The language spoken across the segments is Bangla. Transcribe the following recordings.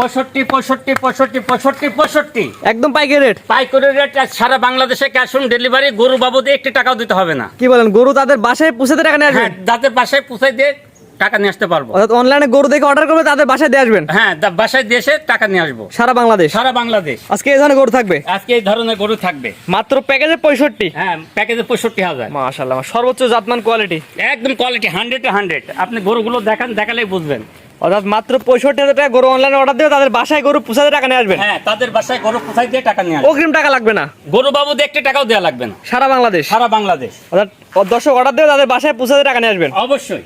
পঁয়ষট্টি পঁয়ষট্টি পঁয়ষট্টি পঁয়ষট্টি পঁয়ষট্টি। একদম পাইকারি রেট। পাইকারি রেট সারা বাংলাদেশে ক্যাশ অন ডেলিভারি গরু বাবদে একটি টাকাও দিতে হবে না। কি বলেন গরু তাদের বাসায় পুষাতে টাকা নিয়ে হ্যাঁ আসবেন বাসায় পুষাই দিয়ে টাকা নিয়ে আসতে পারব। অর্থাৎ অনলাইনে গরু দেখে অর্ডার করবে তাদের বাসায় দিয়ে আসবেন? হ্যাঁ বাসায় দিয়ে এসে টাকা নিয়ে আসব। সারা বাংলাদেশ? সারা বাংলাদেশ। আজকে এই ধরনের গরু থাকবে? আজকে এই ধরনের গরু থাকবে। মাত্র প্যাকেজে পঁয়ষট্টি? হ্যাঁ প্যাকেজে পঁয়ষট্টি হাজার। মাশাল্লাহ সর্বোচ্চ জাতমান কোয়ালিটি একদম কোয়ালিটি হান্ড্রেড টু হান্ড্রেড আপনি গরুগুলো দেখান দেখালেই বুঝবেন। অর্থাৎ মাত্র পঁয়ষট্টি হাজার টাকা গরু অনলাইনে অর্ডার দেবে তাদের বাসায় গরু পুষাতে টাকা নিয়ে আসবেন। হ্যাঁ তাদের বাসায় গরু কোথায় দিয়ে টাকা নিয়ে অগ্রিম টাকা লাগবে না। গরু বাবুদের একটি টাকাও দেওয়া লাগবে না। সারা বাংলাদেশ। সারা বাংলাদেশ। অর্থাৎ দর্শক অর্ডার দেবে তাদের বাসায় পুষাতে টাকা নিয়ে আসবেন। অবশ্যই।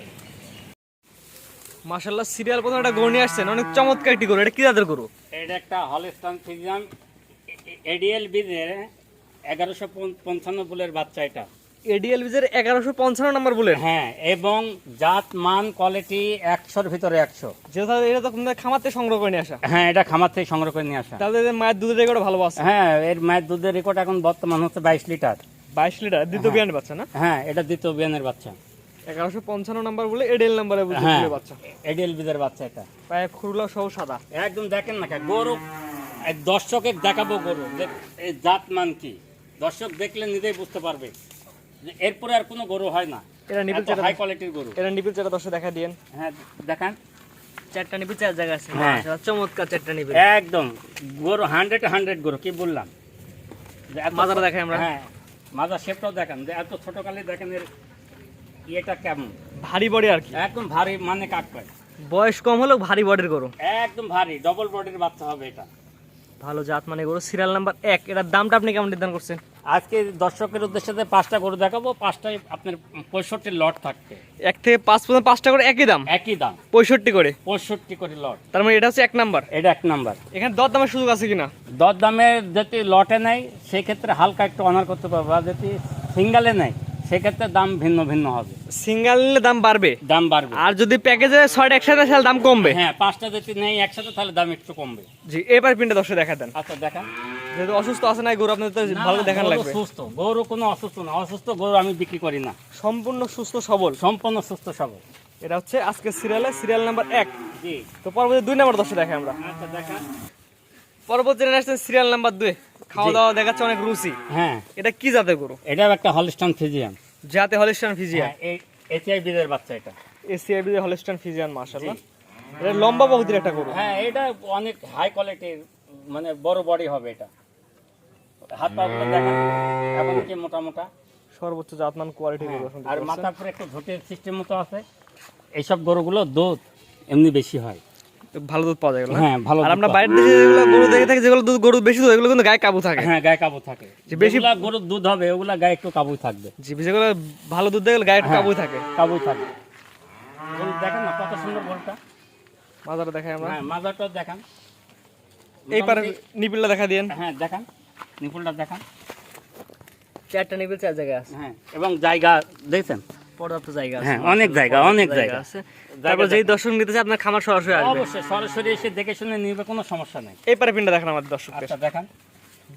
মাশাল্লাহ সিরিয়াল প্রথম একটা গরু নিয়ে আসছেন অনেক চমৎকার একটি গরু। এটা কি জাতের গরু? এটা একটা হলস্টান ফিজিয়াম এডিএল বিজের এগারোশো পঞ্চান্ন বুলের বাচ্চা এটা। এডিএল বিজের এগারোশো পঞ্চান্ন নম্বর বলেন হ্যাঁ এবং জাত মান কোয়ালিটি একশোর ভিতরে একশো। যেহেতু এটা তো আপনাদের খামাতে সংগ্রহ করে নিয়ে আসা। হ্যাঁ এটা খামার থেকে সংগ্রহ করে নিয়ে আসা। তাহলে মায়ের দুধের রেকর্ড ভালো আছে। হ্যাঁ এর মায়ের দুধের রেকর্ড এখন বর্তমান হচ্ছে বাইশ লিটার। বাইশ লিটার দ্বিতীয় বিয়ান বাচ্চা না? হ্যাঁ এটা দ্বিতীয় বিয়ানের বাচ্চা। এগারোশো পঞ্চান্ন নম্বর বলে এডিএল নাম্বারে হ্যাঁ বাচ্চা। এডিএল বিজের বাচ্চা এটা। পায়ে খুরলা সহ সাদা। একদম দেখেন না গরু এই দর্শকে দেখাবো গরু। এই জাত মান কি? দর্শক দেখলে নিজেই বুঝতে পারবে। এরপরে আর কোনো গরু হয় না। এটা নিপিল চারটা হাই কোয়ালিটির গরু। এটা নিপিল চারটা দর্শক দেখা দিয়েন হ্যাঁ দেখান। চারটা নিপিল চার জায়গা আছে। হ্যাঁ। মাশাআল্লাহ, চমৎকার চারটা নিপিল একদম। গরু হান্ড্রেড হান্ড্রেড গরু কি বললাম? মাজাটা দেখাই আমরা। হ্যাঁ মাজার শেপটাও দেখান। যে এত ছোট কালে দেখেন এর ইয়েটা কেমন? ভারী বডি আর কি। একদম ভারী মানে কাট পায় বয়স কম হলেও ভারী বডির গরু। একদম ভারী ডবল বডির বাচ্চা হবে এটা। ভালো জাত মানে গরু। সিরিয়াল নাম্বার এক এটার দামটা আপনি কেমন নির্ধারণ করছেন? আজকে দর্শকের উদ্দেশ্যে পাঁচটা গরু দেখাবো পাঁচটায় আপনার পঁয়ষট্টি লট থাকবে। এক থেকে পাঁচ পর্যন্ত পাঁচটা করে একই দাম? একই দাম। পঁয়ষট্টি করে? পঁয়ষট্টি করে লট। তার মানে এটা হচ্ছে এক নাম্বার? এটা এক নাম্বার। এখানে দর দামের সুযোগ আছে কিনা? দর দামে যদি লটে নেয় সেক্ষেত্রে হালকা একটু অনার করতে পারবে আর যদি সিঙ্গালে নেয় সেক্ষেত্রে দাম ভিন্ন ভিন্ন হবে। সিঙ্গেল নিলে দাম বাড়বে? দাম বাড়বে। আর যদি প্যাকেজে ছয়টা একসাথে তাহলে দাম কমবে? হ্যাঁ পাঁচটা যদি নেই একসাথে তাহলে দাম একটু কমবে। জি এবার প্রিন্টে দর্শক দেখা দেন। আচ্ছা দেখান। যেহেতু অসুস্থ আছে না গরু আপনাদের ভালো দেখান লাগবে। সুস্থ গরু কোনো অসুস্থ না। অসুস্থ গরু আমি বিক্রি করি না। সম্পূর্ণ সুস্থ সবল। সম্পূর্ণ সুস্থ সবল। এটা হচ্ছে আজকে সিরিয়ালে সিরিয়াল নাম্বার এক। জি। তো পরবর্তী দুই নাম্বার দর্শক দেখাই আমরা। আচ্ছা দেখান। পরবর্তী আসছেন সিরিয়াল নাম্বার দুই। খাওয়া দাওয়া দেখাচ্ছে অনেক রুচি। হ্যাঁ। এটা কি জাতের গরু? এটাও একটা হলস্টান ফিজিয়ান যাতে হলিস্টান ফিজিয়ান। হ্যাঁ এটিআই বিদের বাচ্চা এটা। এসিআই এসিআইবি হলিস্টান ফিজিয়ান মাশাআল্লাহ। এটা লম্বা বহুদিন একটা গরু। হ্যাঁ এটা অনেক হাই কোয়ালিটির মানে বড় বডি হবে এটা। হাত পা গুলো দেখেন এখন কি মোটা মোটা সর্বোচ্চ জাতমান কোয়ালিটি গরু আর মাথার উপরে একটু ঝুটের সিস্টেম মতো আছে। এইসব গরুগুলো দুধ এমনি বেশি হয়। ভালো দুধ পাওয়া যায় হ্যাঁ? ভালো আর আমরা বাইরের দেশে যেগুলো গরু দেখে থাকি যেগুলো দুধ গরু বেশি দুধ এগুলো কিন্তু গায়ে কাবু থাকে। হ্যাঁ গায়ে কাবু থাকে। যে বেশি- গরুর দুধ হবে ওগুলা গায়ে একটু কাবু থাকবে। জি যেগুলো ভালো দুধ দেয় গায়ে একটু হ্যাঁ। কাবু থাকে। কাবু থাকে। গরু দেখেন না কত সুন্দর গরুটা। মাজারে দেখাই আমরা। হ্যাঁ মাজারটা দেখান। এই পারে নিপিলটা দেখা দিয়েন। হ্যাঁ দেখান। নিপুলটা দেখান। চারটা নিপিল চার জায়গায় আছে। হ্যাঁ এবং জায়গা দেখছেন? পর্যাপ্ত জায়গা হ্যাঁ, অনেক জায়গা, অনেক জায়গা। আছে। তারপর যেই দর্শক নিতে চায় আপনার খামার সরাসরি আসবে। অবশ্যই সরাসরি এসে দেখে শুনে নিবে কোনো সমস্যা নেই। এই পারে পিনটা দেখেন আমাদের দর্শকদের। আচ্ছা দেখান।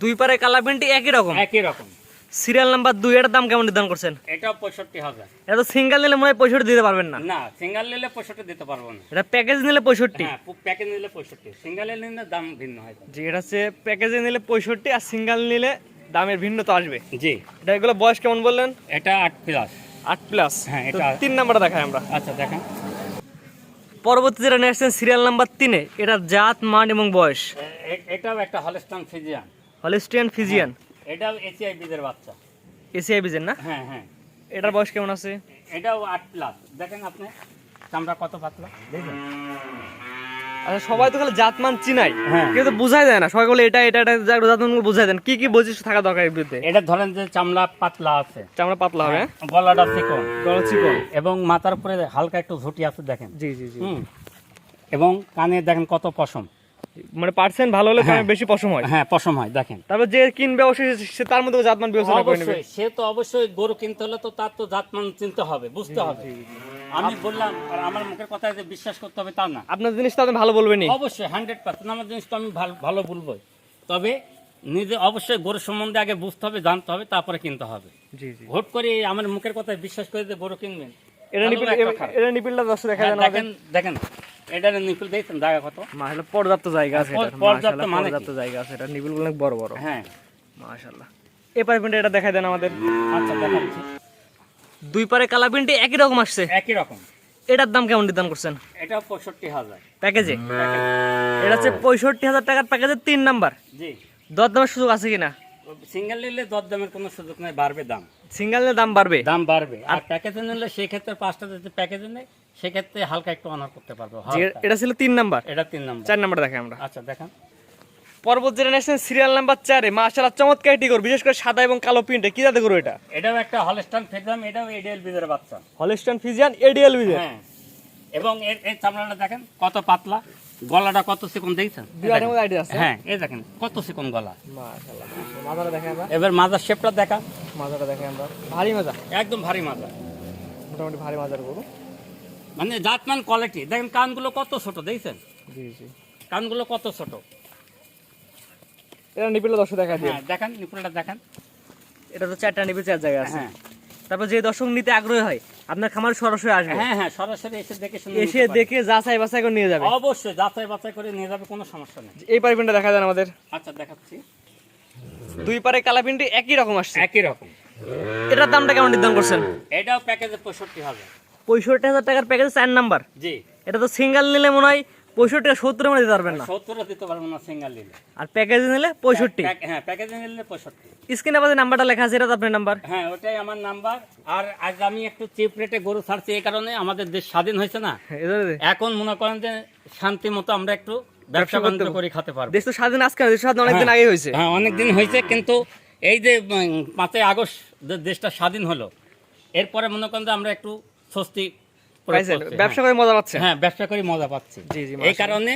দুই পারে কালার প্রিন্ট একই রকম? একই রকম। সিরিয়াল নাম্বার দুই এটার দাম কেমন নির্ধারণ করছেন? এটাও পঁয়ষট্টি হাজার। এটা সিঙ্গেল নিলে মনে হয় পঁয়ষট্টি দিতে পারবেন না। না সিঙ্গেল নিলে পঁয়ষট্টি দিতে পারব না। এটা প্যাকেজ নিলে পঁয়ষট্টি। হ্যাঁ প্যাকেজ নিলে পঁয়ষট্টি। সিঙ্গেলে নিলে দাম ভিন্ন হয়। জি এটা হচ্ছে প্যাকেজে নিলে পঁয়ষট্টি আর সিঙ্গেল নিলে দামের ভিন্ন তো আসবে। জি। এটা এগুলো বয়স কেমন বললেন? এটা আট প্লাস আট প্লাস হ্যাঁ, এটা- তিন নাম্বারটা দেখাই আমরা। আচ্ছা দেখেন। পরবর্তী যেটা নিয়ে আসছেন সিরিয়াল নাম্বার তিনে এটা জাত মান এবং বয়স। এটাও একটা হলস্টান ফিজিয়ান হলিস্টিয়ান ফিজিয়ান এটাও এসিআই বিদের বাচ্চা। এসিআই বিজেন না? হ্যাঁ হ্যাঁ। এটার বয়স কেমন আছে? এটাও আট প্লাস দেখেন আপনি চামড়া কত পাতলা? দেখবেন আচ্ছা সবাই তো খালি জাতমান চিনাই। হ্যাঁ। কিন্তু বোঝাই যায় না। সবাই বলে এটা এটা এটা জাতমান বুঝাই দেন। কি কি বৈশিষ্ট্য থাকা দরকার এর বিরুদ্ধে? এটা ধরেন যে চামড়া পাতলা আছে। চামড়া পাতলা হবে হ্যাঁ? গলাটা চিকন। গলা চিকন। এবং মাথার উপরে হালকা একটু ঝুটি আছে দেখেন। জি জি জি। এবং কানে দেখেন কত পশম। মানে পার্সেন্ট ভালো হলে হ্যাঁ। বেশি পশম হয়। হ্যাঁ পশম হয় দেখেন। তারপর যে কিনবে অবশ্যই সে- তার মধ্যে জাতমান বিবেচনা করে নেবে। সে তো অবশ্যই গরু কিনতে হলে তো তার তো জাতমান চিনতে হবে বুঝতে হবে। আমি বললাম আর আমার মুখের কথা যে বিশ্বাস করতে হবে তা না। আপনার জিনিস তো আপনি ভালো বলবেনই। অবশ্যই হান্ড্রেড পার্সেন্ট আমার জিনিস তো আমি ভালো- ভালো বলবোই তবে নিজে অবশ্যই গরু সম্বন্ধে আগে বুঝতে হবে জানতে হবে তারপরে কিনতে হবে। জি জি। ভোট করে আমার মুখের কথায় বিশ্বাস করে যে গরু কিনবেন। এটা নিপিল এটা নিপিলটা দর্শক দেখা হ্যাঁ, দেখেন দেখেন। এটার নিপুল দেখছেন জায়গা কত? মাশাআল্লাহ পর্যাপ্ত জায়গা আছে এটা। পর্যাপ্ত মানে পর্যাপ্ত জায়গা আছে এটা। নিপিলগুলো অনেক বড় বড়। হ্যাঁ। মাশাআল্লাহ। এই পাইপিনটা এটা দেখাই দেন আমাদের। আচ্ছা দেখাচ্ছি। দুই পারে কালা প্রিন্টে একই রকম আসছে? একই রকম। এটার দাম কেমন নির্ধারণ করছেন? এটা পঁয়ষট্টি হাজার। প্যাকেজে? এটা হচ্ছে পঁয়ষট্টি হাজার টাকার প্যাকেজের তিন নাম্বার। জি। দর দামের সুযোগ আছে কিনা? সিঙ্গেল নিলে দর দামের কোনো সুযোগ নেই বাড়বে দাম। সিঙ্গেলের দাম বাড়বে? দাম বাড়বে। আর প্যাকেজে নিলে সেই ক্ষেত্রে পাঁচটা যদি প্যাকেজে নেই সেক্ষেত্রে হালকা একটু অনার করতে পারব। এটা ছিল তিন নাম্বার। এটা তিন নম্বর। চার নাম্বার দেখাই আমরা। আচ্ছা দেখান। পর্বত জেনারেশন সিরিয়াল নাম্বার চারে মাশাআল্লাহ চমৎকার টিগর বিশেষ করে সাদা এবং কালো প্রিন্টে কি জাতে করো এটা? এটাও একটা হলস্টান ফেজাম এটাও এডিএল বিজের বাচ্চা। হলিস্টান ফিজিয়ান এডিএল বিজে হ্যাঁ। এবং এর এর চামড়াটা দেখেন কত পাতলা। গলাটা কত চিকন দেখছেন? হ্যাঁ এই দেখেন কত চিকন গলা? এবার মাজার শেপটা দেখা মাজাটা দেখাই আমরা। ভারী মাজা? একদম ভারী মাজা। মোটামুটি ভারী মাজার গরু। মানে জাতমান কোয়ালিটি দেখেন কানগুলো কত ছোট দেখছেন? জি জি। কানগুলো কত ছোট? এটা নিপিলে দর্শক দেখা দিয়ে হ্যাঁ দেখেন নিপুলটা দেখেন। এটা তো চারটা নিপিল চার জায়গায় আছে। হ্যাঁ। তারপর যে দর্শক নিতে আগ্রহী হয় আপনার খামার সরাসরি আসবে। হ্যাঁ হ্যাঁ সরাসরি এসে দেখে শুনে এসে দেখে যাচাই বাছাই করে নিয়ে যাবে। অবশ্যই যাচাই বাছাই করে নিয়ে যাবে কোনো সমস্যা নেই। এই পাইপিনটা দেখা যান আমাদের। আচ্ছা দেখাচ্ছি। দুই পারে কালাপিনটি একই রকম আসছে। একই রকম। এটার দামটা কেমন নির্ধারণ করছেন? এটাও প্যাকেজে পঁয়ষট্টি হবে। পঁয়ষট্টি হাজার টাকার প্যাকেজ চার নাম্বার। জি। এটা তো সিঙ্গেল নিলে মনে হয় পঁয়ষট্টি টাকা সত্তর মধ্যে দিতে পারবেন না। সত্তরও দিতে পারব না সিঙ্গেল নিলে। আর প্যাকেজে নিলে পঁয়ষট্টি। হ্যাঁ প্যাকেজে নিলে পঁয়ষট্টি। স্ক্রিনে আমাদের নাম্বারটা লেখা আছে এটা আপনার নাম্বার হ্যাঁ ওটাই আমার নাম্বার আর আজ আমি একটু চিপ রেটে গরু ছাড়ছি এই কারণে আমাদের দেশ স্বাধীন হয়েছে না। এখন মনে করেন যে শান্তি মতো আমরা একটু ব্যবসা বাণিজ্য করে খেতে পারব। দেশ তো স্বাধীন আজকে দেশ স্বাধীন অনেকদিন আগে হয়েছে। হ্যাঁ অনেকদিন হয়েছে কিন্তু এই যে পাঁচই আগস্ট দেশটা স্বাধীন হলো। এরপরে মনে করেন যে আমরা একটু স্বস্তি। ব্যবসা করে মজা পাচ্ছে হ্যাঁ ব্যবসা করে মজা পাচ্ছি। জি, জি, এই কারণে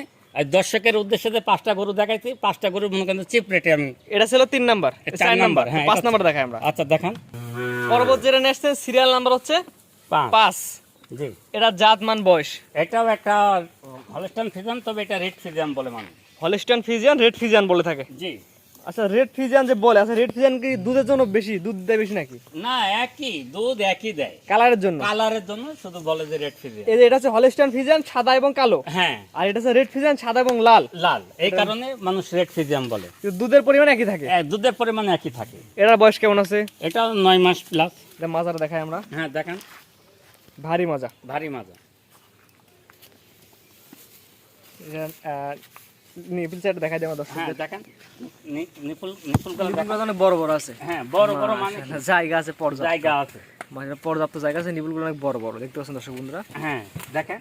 দর্শকের উদ্দেশ্যে যে পাঁচটা গরু দেখাইছি পাঁচটা গরু মনে করেন চিপ রেটে আমি এটা ছিল তিন নাম্বার চার নাম্বার হ্যাঁ, পাঁচ নাম্বার দেখাই আমরা। আচ্ছা দেখান। পর্বত যেটা নেক্সট সিরিয়াল নাম্বার হচ্ছে পাঁচ। জি। এটা জাত মান বয়স। এটাও একটা হলস্টান ফিজান তবে এটা রেড ফিজান বলে মানুষ হলিস্টান ফিজিয়ান রেড ফিজিয়ান বলে থাকে। জি। আচ্ছা রেড ফিজিয়ান যে বলে আচ্ছা রেড ফিজিয়ান কি দুধের জন্য বেশি দুধ দেয় বেশি নাকি? না একই দুধ একই দেয়। কালারের জন্য? কালারের জন্য শুধু বলে যে রেড ফিজান এই যে এটা হচ্ছে হলিস্টান ফিজিয়ান সাদা এবং কালো? হ্যাঁ। আর এটা হচ্ছে রেড ফিজিয়ান সাদা এবং লাল? লাল। এই কারণে মানুষ রেড ফিজিয়াম বলে। দুধের পরিমাণ একই থাকে? এ, দুধের পরিমাণ একই থাকে। এটার বয়স কেমন আছে? এটাও নয় মাস প্লাস এটা মাজাটা দেখাই আমরা। হ্যাঁ দেখেন। ভারী মজা। ভারী মাজা। এটা, নিপিল সেট দেখাই দেওয়া দর্শক হ্যাঁ দেখেন নিপুল নিপুল কালার অনেক বড় বড় আছে। হ্যাঁ বড় বড় মানে জায়গা আছে পর্যাপ্ত। জায়গা আছে। মানে পর্যাপ্ত জায়গা আছে নিপুলগুলো অনেক বড় বড়। দেখতে পাচ্ছেন দর্শক বন্ধুরা? হ্যাঁ দেখেন।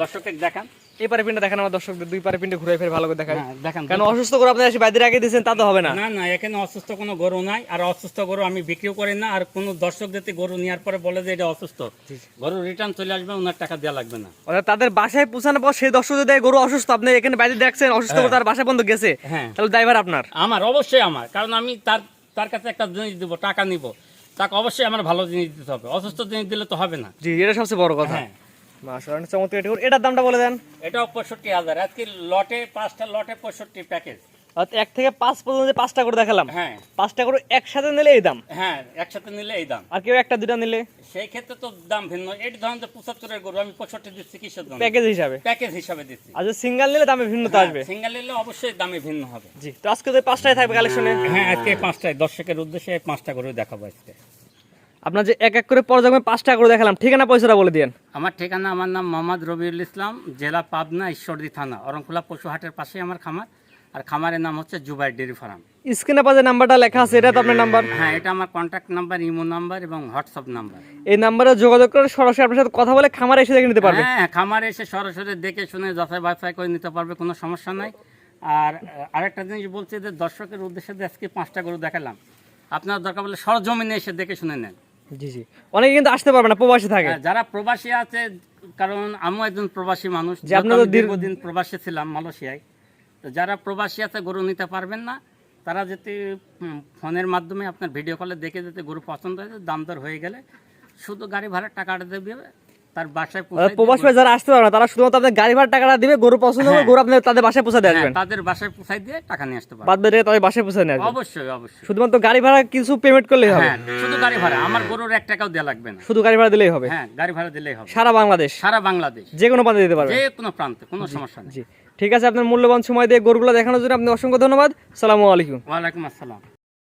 দর্শকের দেখান। এই পারে পিনটা দেখেন আমার দর্শকদের দুই পারে পিনটা ঘুরে ফিরে ভালো করে দেখায় হ্যাঁ দেখেন। অসুস্থ করে আপনারা এসে বাইরে আগে দিয়েছেন তা তো হবে না। না না এখানে অসুস্থ কোনো গরু নাই আর অসুস্থ গরু আমি বিক্রিও করি না আর কোনো দর্শক যদি গরু নেওয়ার পরে বলে যে এটা অসুস্থ গরু রিটার্ন চলে আসবে ওনার টাকা দেওয়া লাগবে না। অর্থাৎ তাদের বাসায় পৌঁছানোর পর সেই দর্শক যদি গরু অসুস্থ আপনি এখানে বাইরে দেখছেন অসুস্থ করে তার বাসায় পর্যন্ত গেছে হ্যাঁ। তাহলে ড্রাইভার আপনার? আমার অবশ্যই আমার কারণ আমি তার তার কাছে একটা জিনিস দিব টাকা নিব। তাকে অবশ্যই আমার ভালো জিনিস দিতে হবে। অসুস্থ জিনিস দিলে তো হবে না। জি এটা সবচেয়ে বড় কথা। হ্যাঁ। মাশাআল্লাহ চমৎকার এটা এটার দামটা বলে দেন। আজকে লটে পাঁচটা লটে পঁয়ষট্টি প্যাকেজ। অর্থাৎ এক থেকে পাঁচ পর্যন্ত পাঁচটা করে দেখালাম হ্যাঁ। পাঁচটা করে একসাথে নিলে এই দাম? হ্যাঁ একসাথে নিলে এই দাম। আর কেউ একটা দুটা নিলে? সেই ক্ষেত্রে তো দাম ভিন্ন। এই ধরেন যে পঁচাত্তরের গরু আমি পঁয়ষট্টি দিচ্ছি কিসের জন্য? প্যাকেজ হিসাবে। প্যাকেজ হিসাবে দিচ্ছি। আর সিঙ্গেল নিলে দামে ভিন্নতা আসবে। সিঙ্গেল নিলে অবশ্যই দামে ভিন্ন হবে। জি তো আজকে তো পাঁচটায় থাকবে কালেকশনে হ্যাঁ আজকে পাঁচটায় দর্শকের উদ্দেশ্যে পাঁচটা গরু দেখাবো আজকে। আপনার যে এক এক করে পর্যায়ে পাঁচটা করে দেখালাম। ঠিকানা পয়সাটা বলে দিন আমার ঠিকানা আমার নাম মোহাম্মদ রবিউল ইসলাম জেলা পাবনা ঈশ্বরদী থানা অরংখোলা পশুহাটের পাশে আমার খামার। আর খামারের নাম হচ্ছে জুবাই ডেরি ফার্ম। স্ক্রিনে পাশে নাম্বারটা লেখা আছে এটা তো আপনার নাম্বার? হ্যাঁ এটা আমার কন্ট্যাক্ট নাম্বার ইমো নাম্বার এবং হোয়াটসঅ্যাপ নাম্বার। এই নাম্বারে যোগাযোগ করে সরাসরি আপনার সাথে কথা বলে খামারে এসে দেখে নিতে পারবে। হ্যাঁ খামারে এসে সরাসরি দেখে শুনে যাচাই বাছাই করে নিতে পারবে কোনো সমস্যা নাই। আর আরেকটা জিনিস বলছি যে দর্শকের উদ্দেশ্যে আজকে পাঁচটা গরু দেখালাম। আপনার দরকার বলে সরজমিনে এসে দেখে শুনে নেন। জি জি। অনেকে কিন্তু আসতে পারবে না প্রবাসী থাকে। হ্যাঁ, যারা প্রবাসী আছে কারণ আমিও একজন প্রবাসী মানুষ যে আপনারা দীর্ঘদিন প্রবাসী ছিলাম মালয়েশিয়ায় তো যারা প্রবাসী আছে গরু নিতে পারবেন না। তারা যদি ফোনের মাধ্যমে আপনার ভিডিও কলে দেখে যেতে গরু পছন্দ হয়েছে দাম দর হয়ে গেলে শুধু গাড়ি ভাড়ার টাকাটা দেবে তার বাসায় আহ, পৌঁছায় দিয়ে প্রবাস যারা আসতে পারবে তারা শুধুমাত্র আপনার গাড়ি ভাড়া টাকাটা দিবে গরু পছন্দ হবে। গরু আপনার তাদের বাসায় পৌঁছে দিয়ে আসবেন। তাদের বাসায় পৌঁছায় দিয়ে টাকা নিয়ে আসতে পারবে। বাদ বাকি তাদের বাসায় পৌঁছে নিয়ে আসবেন। অবশ্যই অবশ্যই। শুধুমাত্র গাড়ি ভাড়া কিছু পেমেন্ট করলেই হবে। শুধু গাড়ি ভাড়া আমার গরুর এক টাকাও দেওয়া লাগবে না। শুধু গাড়ি ভাড়া দিলেই হবে। হ্যাঁ গাড়ি ভাড়া দিলেই হবে। সারা বাংলাদেশ। সারা বাংলাদেশ। যে কোনো প্রান্তে দিতে পারবেন যে কোনো প্রান্তে কোনো সমস্যা নেই। ঠিক আছে আপনার মূল্যবান সময় দিয়ে গরুগুলো দেখানোর জন্য আপনি অসংখ্য ধন্যবাদ। সালামু আলাইকুম। ওয়ালাইকুম আসসালাম।